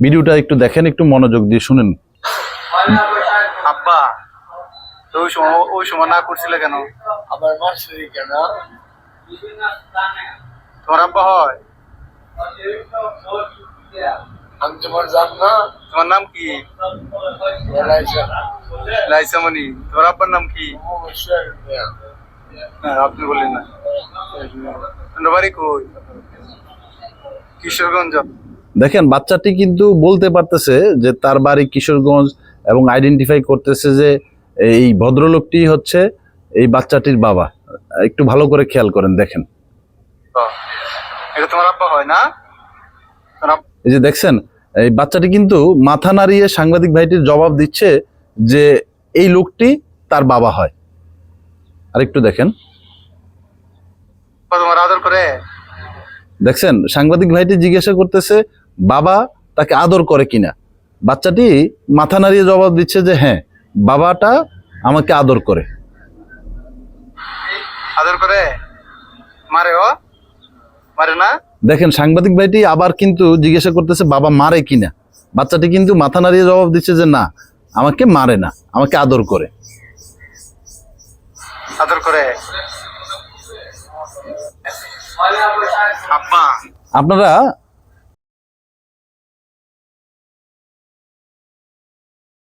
ভিডিওটা একটু দেখেন একটু মনোযোগ দিয়ে শুনেন। আব্বা ওই সময় ওই সময় না করছিলে কেন? আবার মাসরি কেন? তোমার আব্বা হয়? আমি তোমার জান না। তোমার নাম কি? লাইসামণি তোমার আব্বার নাম কি? হ্যাঁ, আপনি বললেন না। বাড়ি কই? কিশোরগঞ্জ। দেখেন বাচ্চাটি কিন্তু বলতে পারতেছে যে তার বাড়ি কিশোরগঞ্জ এবং আইডেন্টিফাই করতেছে যে এই ভদ্রলোকটি হচ্ছে এই বাচ্চাটির বাবা। একটু ভালো করে খেয়াল করেন দেখেন। এটা তোমার আব্বা হয় না? এই যে দেখছেন এই বাচ্চাটি কিন্তু মাথা নাড়িয়ে সাংবাদিক ভাইটির জবাব দিচ্ছে যে এই লোকটি তার বাবা হয়। আর একটু দেখেন দেখছেন সাংবাদিক ভাইটি জিজ্ঞাসা করতেছে বাবা তাকে আদর করে কিনা? বাচ্চাটি মাথা নাড়িয়ে জবাব দিচ্ছে যে হ্যাঁ বাবাটা আমাকে আদর করে। আদর করে? মারে ও? মারে না? দেখেন সাংবাদিক ভাইটি আবার কিন্তু জিজ্ঞাসা করতেছে বাবা মারে কিনা? বাচ্চাটি কিন্তু মাথা নাড়িয়ে জবাব দিচ্ছে যে না আমাকে মারে না আমাকে আদর করে। আদর করে? আপনারা